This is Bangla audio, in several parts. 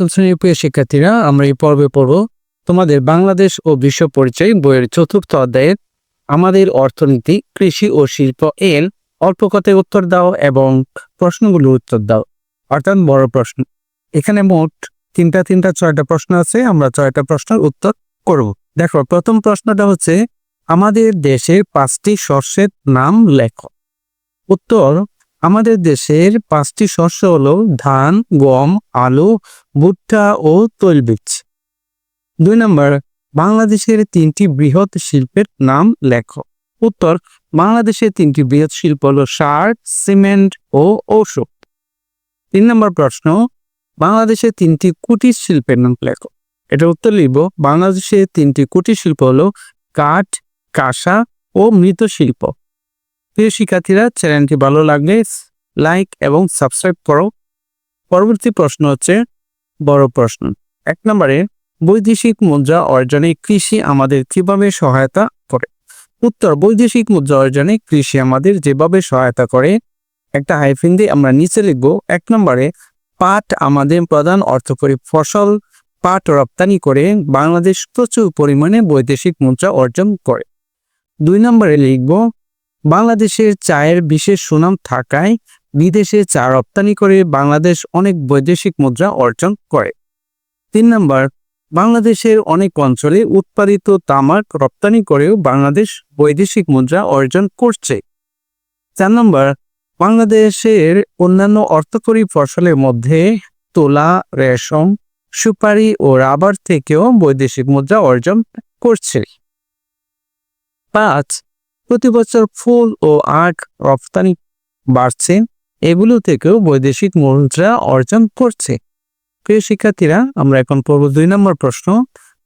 সপ্তম শ্রেণির প্রিয় শিক্ষার্থীরা, আমরা এই পর্বে পড়ব তোমাদের বাংলাদেশ ও বিশ্ব পরিচয় বইয়ের চতুর্থ অধ্যায়ের আমাদের অর্থনীতি, কৃষি ও শিল্প এর অল্প কথায় উত্তর দাও এবং প্রশ্নগুলোর উত্তর দাও। অর্থাৎ বড় প্রশ্ন। এখানে মোট তিনটা তিনটা, ছয়টা প্রশ্ন আছে, আমরা ছয়টা প্রশ্নের উত্তর করব। দেখো, প্রথম প্রশ্নটা হচ্ছে, আমাদের দেশের পাঁচটি শস্যের নাম লেখ। উত্তর আমাদের দেশের পাঁচটি শস্য হলো ধান, গম, আলু, ভুট্টা ও তৈলবীজ। দুই নম্বর, বাংলাদেশের তিনটি বৃহৎ শিল্পের নাম লেখো। উত্তর, বাংলাদেশের তিনটি বৃহৎ শিল্প হল সার, সিমেন্ট ও ঔষধ। তিন নম্বর প্রশ্ন, বাংলাদেশের তিনটি কুটির শিল্পের নাম লেখো। এটা উত্তর লিখব, বাংলাদেশের তিনটি কুটির শিল্প হলো কাঠ, কাঁসা ও মৃৎশিল্প। প্রিয় শিক্ষার্থীরা, চ্যানেলটি ভালো লাগলে লাইক এবং সাবস্ক্রাইব করো। পরবর্তী প্রশ্ন হচ্ছে, বড় প্রশ্ন। এক নম্বরে, বৈদেশিক মুদ্রা অর্জনে কৃষি আমাদের কীভাবে সহায়তা করে? উত্তর, বৈদেশিক মুদ্রা অর্জনে কৃষি আমাদের যেভাবে সহায়তা করে, একটা হাইফিন দিয়ে আমরা নিচে লিখব। এক নম্বরে, পাট আমাদের প্রধান অর্থকরী ফসল, পাট রপ্তানি করে বাংলাদেশ প্রচুর পরিমাণে বৈদেশিক মুদ্রা অর্জন করে। দুই নম্বরে লিখব বাংলাদেশের চায়ের বিশেষ সুনাম থাকায় বিদেশে চা রপ্তানি করে বাংলাদেশ অনেক বৈদেশিক মুদ্রা অর্জন করে। তিন নম্বর, বাংলাদেশের অনেক অঞ্চলে উৎপাদিত তামাক রপ্তানি করেও বাংলাদেশ বৈদেশিক মুদ্রা অর্জন করছে। চার নম্বর, বাংলাদেশের অন্যান্য অর্থকরী ফসলের মধ্যে তোলা, রেশম, সুপারি ও রাবার থেকেও বৈদেশিক মুদ্রা অর্জন করছে। পাঁচ প্রতি বছর ফুল ও আখ রপ্তানি বাড়ছে। এগুলো থেকেও বৈদেশিক মুদ্রা অর্জন করছে। প্রিয় শিক্ষার্থীরা, আমরা এখন পড়ব দুই নম্বর প্রশ্ন।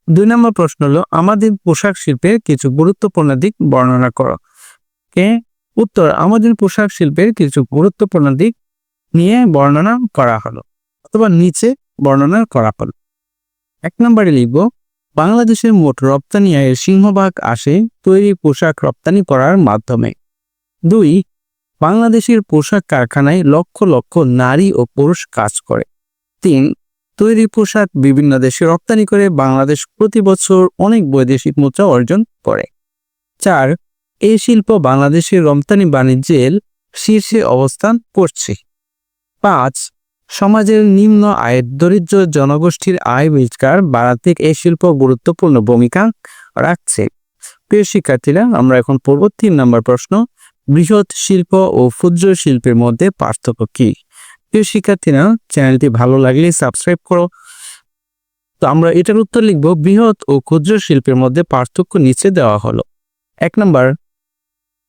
দুই নম্বর প্রশ্ন হলো, আমাদের পোশাক শিল্পের কিছু গুরুত্বপূর্ণ দিক বর্ণনা করো। কে? উত্তর, আমাদের পোশাক শিল্পের কিছু গুরুত্বপূর্ণ দিক নিয়ে বর্ণনা করা হলো, অথবা নিচে বর্ণনা করা হলো। এক নম্বরে লিখব বাংলাদেশের মোট রপ্তানি আয়ের সিংহভাগ আসে তৈরি পোশাক রপ্তানি করার মাধ্যমে। দুই, বাংলাদেশের পোশাক কারখানায় লক্ষ লক্ষ নারী ও পুরুষ কাজ করে। তিন, তৈরি পোশাক বিভিন্ন দেশে রপ্তানি করে বাংলাদেশ প্রতি বছর অনেক বৈদেশিক মুদ্রা অর্জন করে। চার, এই শিল্প বাংলাদেশের রপ্তানি বাণিজ্যের শীর্ষে অবস্থান করছে। পাঁচ সমাজের নিম্ন আয়ের দরিদ্র জনগোষ্ঠীর আয় রোজগার বাড়াতে এই শিল্প গুরুত্বপূর্ণ ভূমিকা রাখছে। প্রিয় শিক্ষার্থীরা, আমরা এখন পড়ব তিন নম্বর প্রশ্ন, বৃহৎ শিল্প ও ক্ষুদ্র শিল্পের মধ্যে পার্থক্য কি? প্রিয় শিক্ষার্থীরা, চ্যানেলটি ভালো লাগলে সাবস্ক্রাইব করো। তো আমরা এটার উত্তর লিখব, বৃহৎ ও ক্ষুদ্র শিল্পের মধ্যে পার্থক্য নিচে দেওয়া হলো। এক নম্বর,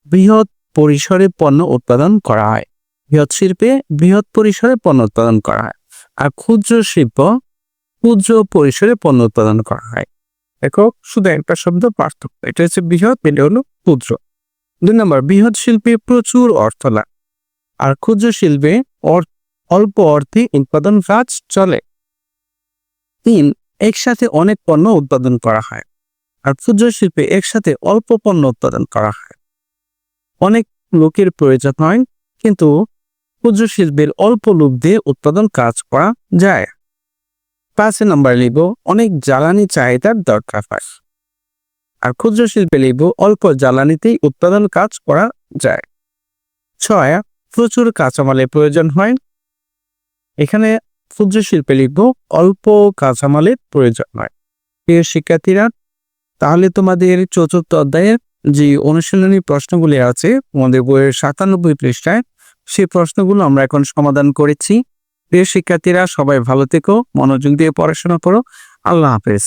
বৃহৎ পরিসরে পণ্য উৎপাদন করা হয়। বৃহৎ শিল্পে বৃহৎ পরিসরে পণ্য উৎপাদন করা হয় আর ক্ষুদ্র শিল্প ক্ষুদ্র পরিসরে পণ্য উৎপাদন করা হয়। দেখো শুধু একটা শব্দ পার্থক্য, এটা হচ্ছে বৃহৎ এটা হলো ক্ষুদ্র। দুই নম্বর, বৃহৎ শিল্পে প্রচুর অর্থ লাগ আর ক্ষুদ্র শিল্পে অল্প অর্থে উৎপাদন কাজ চলে। তিন, একসাথে অনেক পণ্য উৎপাদন করা হয় আর ক্ষুদ্র শিল্পে একসাথে অল্প পণ্য উৎপাদন করা হয়। অনেক লোকের প্রয়োজন হয়, কিন্তু ক্ষুদ্র শিল্পের অল্প লোক দিয়ে উৎপাদন কাজ করা যায়। পাঁচ নম্বর লিখব অনেক জ্বালানি চাহিদার দরকার হয়। আর ক্ষুদ্র শিল্পে লিখব অল্প জ্বালানিতেই উৎপাদন কাজ করা যায়। ছয়, প্রচুর কাঁচামালের প্রয়োজন হয়। এখানে ক্ষুদ্র শিল্পে লিখব অল্প কাঁচামালের প্রয়োজন হয়। প্রিয় শিক্ষার্থীরা, তাহলে তোমাদের চতুর্থ অধ্যায়ের যে অনুশীলনী প্রশ্নগুলি আছে, তোমাদের বইয়ের সাতানব্বই পৃষ্ঠায় সেই প্রশ্নগুলো আমরা এখন সমাধান করেছি। প্রিয় শিক্ষার্থীরা, সবাই ভালো থেকো, মনোযোগ দিয়ে পড়াশোনা করো। আল্লাহ হাফেজ।